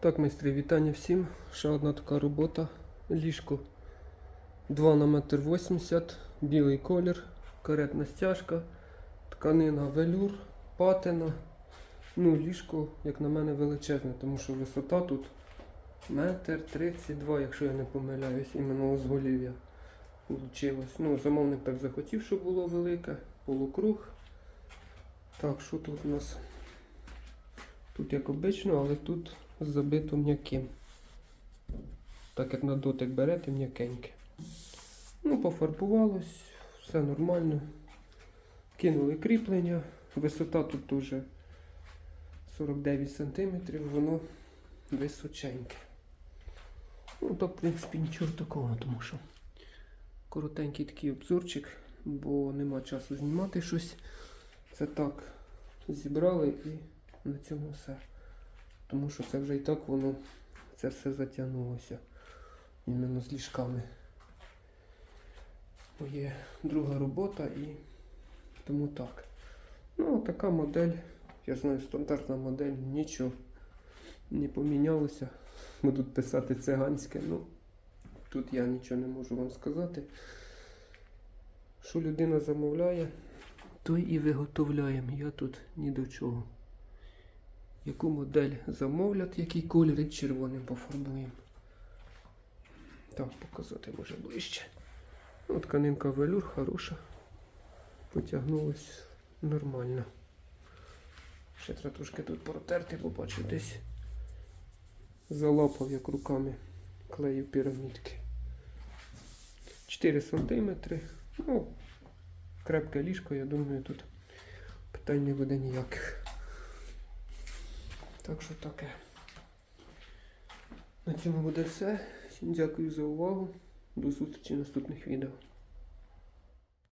Так, майстри, вітання всім. Ще одна така робота. Ліжко 2 на метр 80, білий колір, каретна стяжка, тканина велюр, патина. Ну, ліжко, як на мене, величезне, тому що висота тут метр 32, якщо я не помиляюсь, іменно узголів'я получилось. Ну, замовник так захотів, щоб було велике, полукруг. Так, що тут у нас? Тут як обично, але тут забито м'яким. Так як на дотик берете м'якеньке. Ну, пофарбувалось, все нормально. Кинули кріплення. Висота тут дуже 49 см, воно височеньке. Ну, то, в принципі, нічого такого, тому що коротенький такий обзорчик, бо нема часу знімати щось. Це так зібрали і на цьому все. Тому що це вже і так воно це все затягнулося. Іменно з ліжками. Моє друга робота і тому так. Ну, така модель, я знаю, стандартна модель, нічого не помінялося. Будуть писати циганське. Ну, тут я нічого не можу вам сказати. Що людина замовляє, то і виготовляємо. Я тут ні до чого. Яку модель замовлять, який колір і червоним пофарбуємо. Так, показати може ближче. Ну, тканинка велюр хороша. Потягнулась нормально. Ще треба трошки тут протерти, бо бачу десь залапав як руками клею пірамідки. 4 см. Ну, крепке ліжко, я думаю, тут питань не буде ніяких. Так що таке. На цьому буде все. Всім дякую за увагу. До зустрічі в наступних відео.